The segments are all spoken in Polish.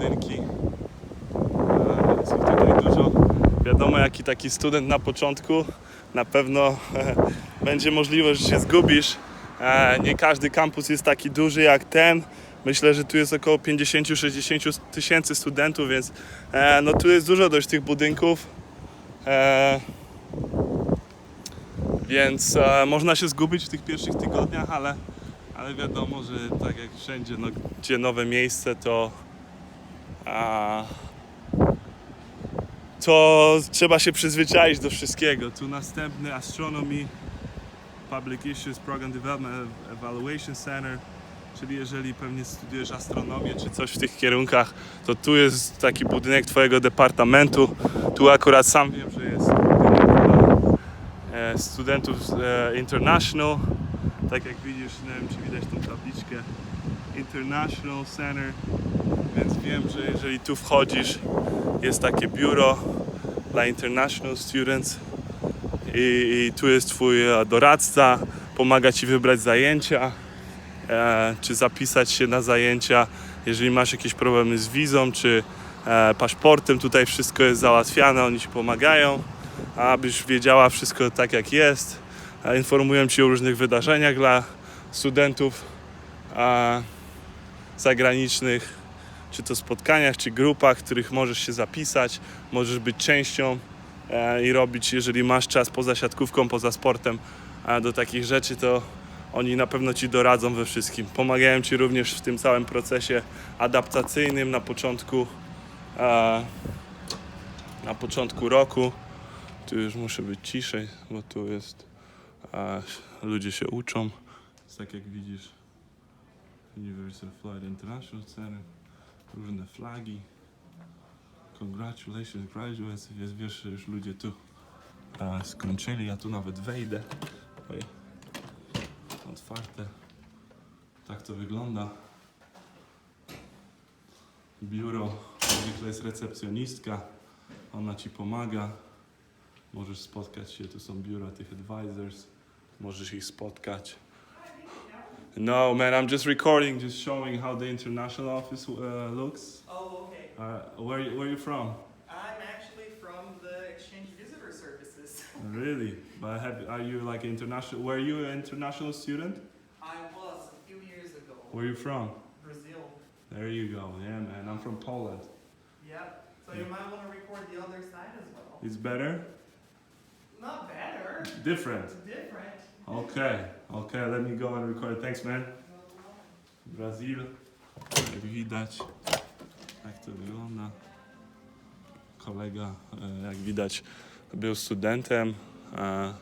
budynki. E, Jest tutaj dużo. Wiadomo, jaki taki student na początku, na pewno będzie możliwość, że się zgubisz. E, Nie każdy kampus jest taki duży jak ten. Myślę, że tu jest około 50-60 tysięcy studentów, więc e, no tu jest dużo dość tych budynków. E, więc e, można się zgubić w tych pierwszych tygodniach, ale, ale wiadomo, że tak jak wszędzie, no, gdzie nowe miejsce, to a, to trzeba się przyzwyczaić do wszystkiego. Tu następny Astronomy, Public Issues Program Development Evaluation Center, czyli jeżeli pewnie studujesz astronomię czy coś w tych kierunkach, to tu jest taki budynek twojego departamentu. Tu akurat sam wiem, że jest budynek e, studentów e, International. Tak jak widzisz, nie wiem czy widać tą tabliczkę. International Center, więc wiem, że jeżeli tu wchodzisz, jest takie biuro dla International Students i, i tu jest twój e, doradca, pomaga ci wybrać zajęcia, e, czy zapisać się na zajęcia. Jeżeli masz jakieś problemy z wizą, czy e, paszportem, tutaj wszystko jest załatwiane, oni ci pomagają, abyś wiedziała wszystko tak jak jest. E, Informują ci o różnych wydarzeniach dla studentów e, zagranicznych, czy to spotkaniach, czy grupach, w których możesz się zapisać, możesz być częścią e, i robić, jeżeli masz czas poza siatkówką, poza sportem, a do takich rzeczy, to oni na pewno ci doradzą we wszystkim. Pomagają ci również w tym całym procesie adaptacyjnym na początku, e, na początku roku. Tu już muszę być ciszej, bo tu jest, e, ludzie się uczą. Tak jak widzisz, of Florida International Center, różne flagi. Congratulations, graduates. Jest, wiesz, już ludzie tu e, skończyli. Ja tu nawet wejdę. Oj. Otwarte. Tak to wygląda. Biuro. Zwykle jest recepcjonistka. Ona ci pomaga. Możesz spotkać się. Tu są biura tych advisors. Możesz ich spotkać. No, man, I'm just recording, just showing how the international office uh, looks. Oh, okay. Uh, where, where are you from? I'm actually from the Exchange Visitor Services. Really? But have, are you like international? Were you an international student? I was a few years ago. Where are you from? Brazil. There you go. Yeah, man. I'm from Poland. Yep. So you might want to record the other side as well. It's better? Not better. Different. Different. Okay. Okay, let me go and record. Thanks, man. Brazil. Jak widać, jak to wygląda. Kolega, e, jak widać, był studentem. e,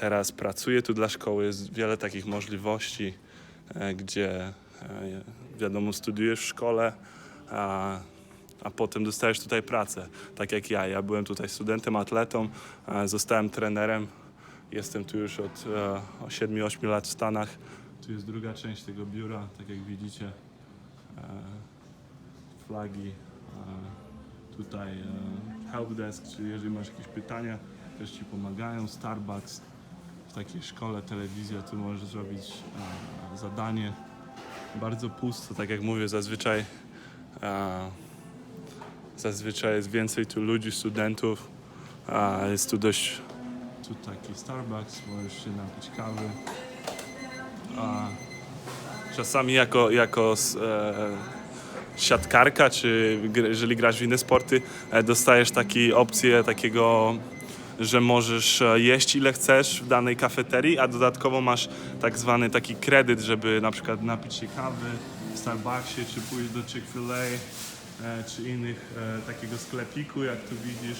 Teraz pracuje tu dla szkoły. Jest wiele takich możliwości, e, gdzie wiadomo, studiujesz w szkole, a, a potem dostajesz tutaj pracę. Tak jak ja. Ja byłem tutaj studentem, atletą, zostałem trenerem. Jestem tu już od e, 7-8 lat w Stanach. Tu jest druga część tego biura, tak jak widzicie. E, flagi. E, tutaj e, helpdesk, czyli jeżeli masz jakieś pytania, też ci pomagają. Starbucks. W takiej szkole telewizja, tu możesz zrobić e, zadanie. Bardzo pusto, tak jak mówię, zazwyczaj e, zazwyczaj jest więcej tu ludzi, studentów. A jest tu dość tu taki Starbucks, możesz się napić kawy. A czasami jako, jako e, siatkarka, czy gr- jeżeli grasz w inne sporty, e, dostajesz takie opcję takiego, że możesz e, jeść ile chcesz w danej kafeterii, a dodatkowo masz tak zwany taki kredyt, żeby na przykład napić się kawy w Starbucksie, czy pójść do Chick-fil-A, e, czy innych e, takiego sklepiku, jak tu widzisz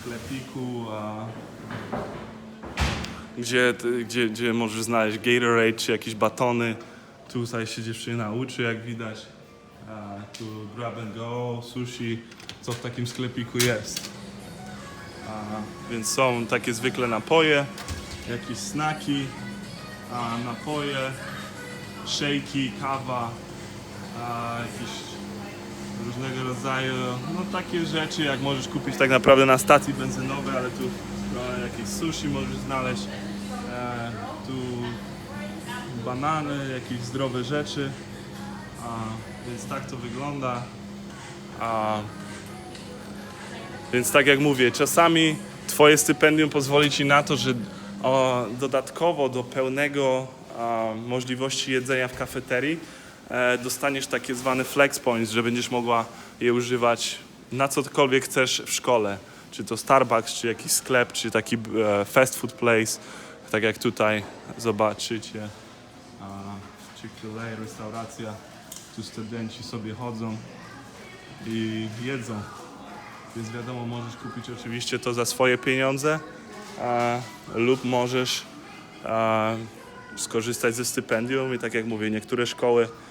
sklepiku, a, gdzie, gdzie, gdzie możesz znaleźć Gatorade czy jakieś batony. Tutaj się dziewczyna uczy, jak widać. A, tu grab and go, sushi, co w takim sklepiku jest. A, więc są takie zwykle napoje, jakieś snaki, napoje, szejki, kawa, a, jakieś różnego rodzaju, no takie rzeczy, jak możesz kupić tak naprawdę na stacji benzynowej, ale tu jakieś sushi możesz znaleźć, e, tu banany, jakieś zdrowe rzeczy, a Więc tak to wygląda. A, więc tak jak mówię, czasami Twoje stypendium pozwoli Ci na to, że o, dodatkowo do pełnego a, możliwości jedzenia w kafeterii dostaniesz takie zwane flex points, że będziesz mogła je używać na cokolwiek chcesz w szkole. Czy to Starbucks, czy jakiś sklep, czy taki e, fast food place, tak jak tutaj zobaczycie. Chick-fil-A, restauracja. Tu studenci sobie chodzą i jedzą. Więc wiadomo, możesz kupić oczywiście to za swoje pieniądze a, lub możesz skorzystać ze stypendium i tak jak mówię, niektóre szkoły e,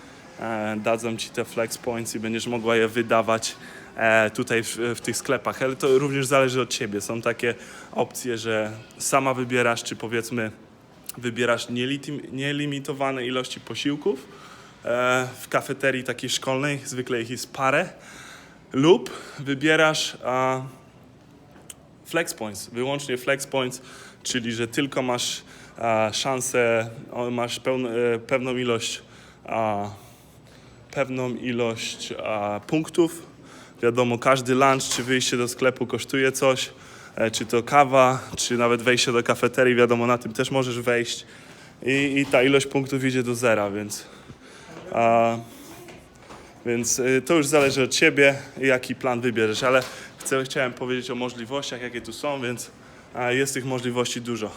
dadzą ci te flex points i będziesz mogła je wydawać e, tutaj w, w tych sklepach, ale to również zależy od ciebie. Są takie opcje, że sama wybierasz, czy powiedzmy wybierasz nielimitowane ilości posiłków e, w kafeterii takiej szkolnej, zwykle ich jest parę, lub wybierasz flex points, wyłącznie flex points, czyli że tylko masz szansę, masz pełn, e, pewną ilość pewną ilość a, punktów. Wiadomo, każdy lunch czy wyjście do sklepu kosztuje coś, e, czy to kawa, czy nawet wejście do kafeterii, wiadomo, na tym też możesz wejść. I, i ta ilość punktów idzie do zera, więc, a, więc y, to już zależy od ciebie, jaki plan wybierzesz, ale chcę, chciałem powiedzieć o możliwościach, jakie tu są, więc jest tych możliwości dużo.